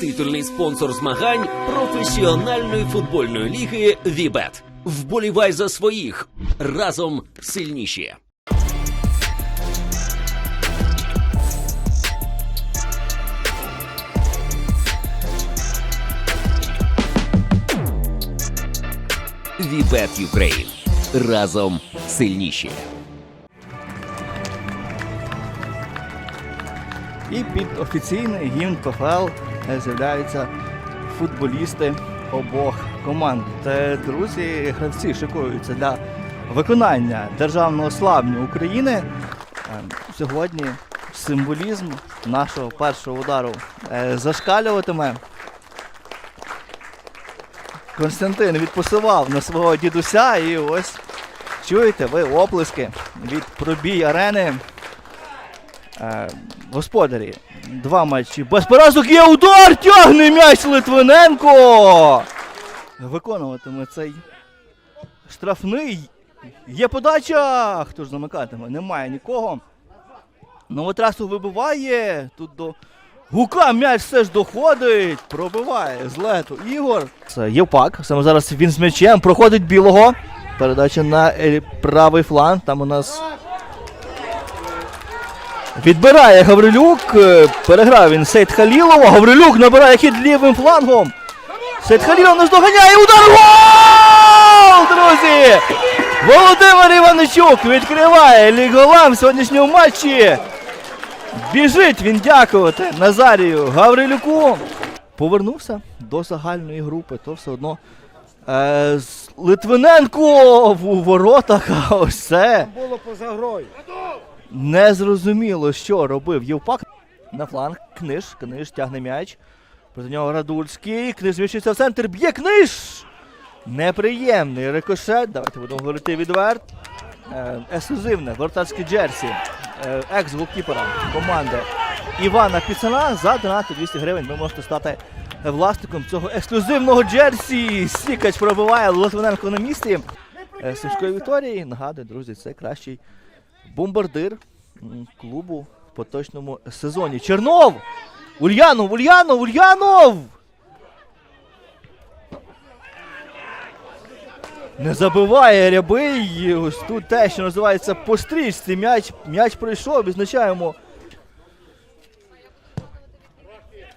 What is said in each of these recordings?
титульний спонсор змагань професіональної футбольної ліги Вібет. Вболівай за своїх разом сильніші. Вібет Юкрейн. Разом сильніші. І під офіційний гімн ПФЛ з'являються футболісти обох команд. Друзі, гравці шикуються для виконання державного славню України. Е, Сьогодні символізм нашого першого удару е, зашкалюватиме. Константин відпосував на свого дідуся і ось чуєте ви оплески від пробій арени. Е, господарі. Два матчі. Без поразок є удар! Тягне м'яч Литвиненко! Виконуватиме цей штрафний. Є подача! Хто ж замикатиме? Немає нікого. Новотрасу вибиває. Тут до Гука м'яч все ж доходить. Пробиває з лету Ігор. Це Євпак. Саме зараз він з м'ячем. Проходить білого. Передача на е, правий фланг. Там у нас Відбирає Гаврилюк. е, Переграв він Сейд Халілова. Гаврилюк набирає хід лівим флангом. Сейд Халілов наздоганяє удар. Гол! Друзі! Володимир Іваничук відкриває ліголам в сьогоднішньому матчі. Біжить він дякувати Назарію Гаврилюку. Повернувся до загальної групи, то все одно. Е, Литвиненко у воротах. А ось це. було поза грою. Незрозуміло, що робив Євпак. На фланг книж, книж тягне м'яч. Проти нього Радульський. Книж зміщується в центр. Б'є книж! Неприємний рикошет. Давайте будемо говорити відверт. Е, ексклюзивне вратарське джерсі. Е, екс-голкіпера команди Івана Піцана за донати 200 гривень. Ви можете стати власником цього ексклюзивного джерсі. Сікач пробиває Литвиненко на місці. Е, Сумської Вікторії. Нагадую, друзі, це кращий бомбардир клубу в поточному сезоні. Чернов! Ульянов! Ульянов! Ульянов! Не забиває рябий. Ось тут те, що називається по стрічці. М'яч, м'яч пройшов, відзначаємо.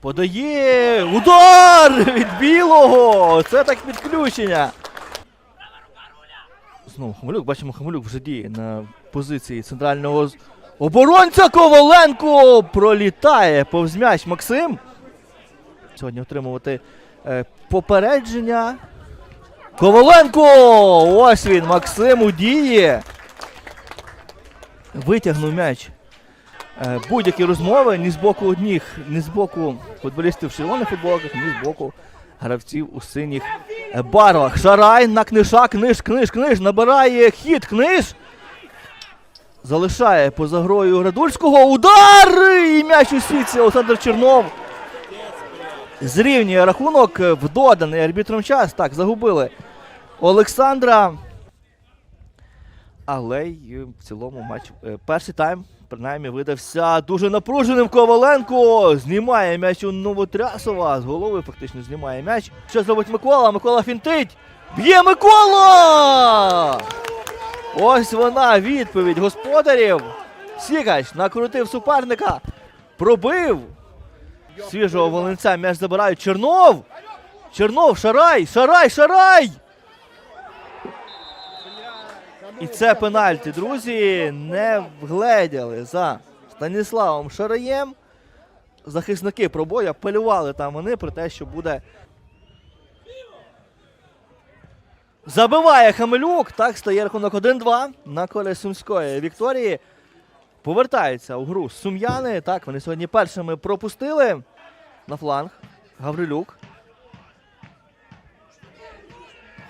Подає! Удар від білого! Це так підключення. Знову Хмелюк, бачимо, Хмелюк вже діє на позиції центрального оборонця Коваленко пролітає повз м'яч Максим. Сьогодні отримувати е, попередження. Коваленко! Ось він, Максим у дії. Витягнув м'яч. Е, будь-які розмови ні з боку одних, ні з боку футболістів в червоних футболках, ні з боку гравців у синіх е. Шарай на книша, книж, книж, книж. Набирає хід, книж. Залишає поза грою Радульського. Удар! І м'яч у сітці Олександр Чернов. Зрівнює рахунок е, в доданий арбітром час. Так, загубили Олександра. Але в цілому матч. е, Перший тайм, принаймні, видався дуже напруженим. Коваленко знімає м'яч у Новотрясова. З голови фактично знімає м'яч. Що зробить Микола? Микола фінтить. Б'є Микола! Ось вона відповідь господарів. Сігач накрутив суперника. Пробив. Свіжого волинця м'яч забирають. Чернов! Чернов, шарай! Шарай, шарай! І це пенальті, друзі, не вгледіли за Станіславом Шараєм. Захисники пробою апелювали там вони про те, що буде. Забиває Хамелюк. Так стає рахунок 1-2 на користь Сумської Вікторії. Повертаються у гру сум'яни. Так, вони сьогодні першими пропустили на фланг. Гаврилюк.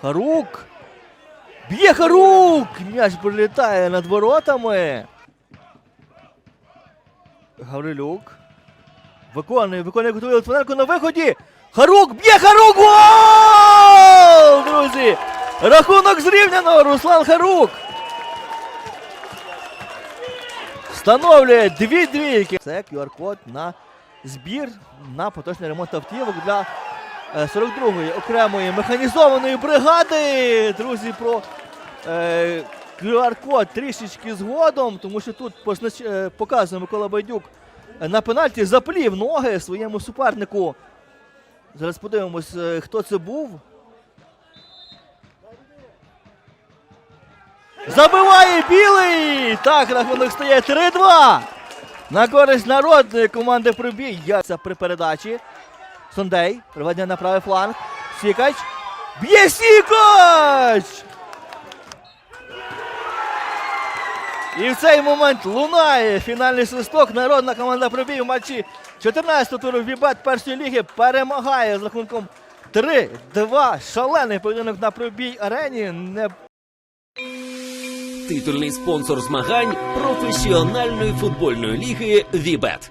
Харук. Б'є Харук! М'яч прилітає над воротами. Гаврилюк. Виконує, виконує готує Литвиненко на виході. Харук! Б'є Харук! Гол! Друзі! Рахунок зрівняно! Руслан Харук! Встановлює дві двійки. Це QR-код на збір на поточний ремонт автівок для 42-ї окремої механізованої бригади. Друзі, про е, QR-код трішечки згодом, тому що тут е, показує Микола Байдюк е, на пенальті заплів ноги своєму супернику. Зараз подивимось, е, хто це був. Забиває білий! Так, рахунок стає 3-2. На користь народної команди пробій. Яйця при передачі. Сондей. Приведення на правий фланг. Сікач. Б'є Сікач! І в цей момент лунає фінальний свисток. Народна команда пробій в матчі 14-го туру Вібет першої ліги перемагає з рахунком 3-2. Шалений поєдинок на пробій арені. Не Титульний спонсор змагань професіональної футбольної ліги Вібет.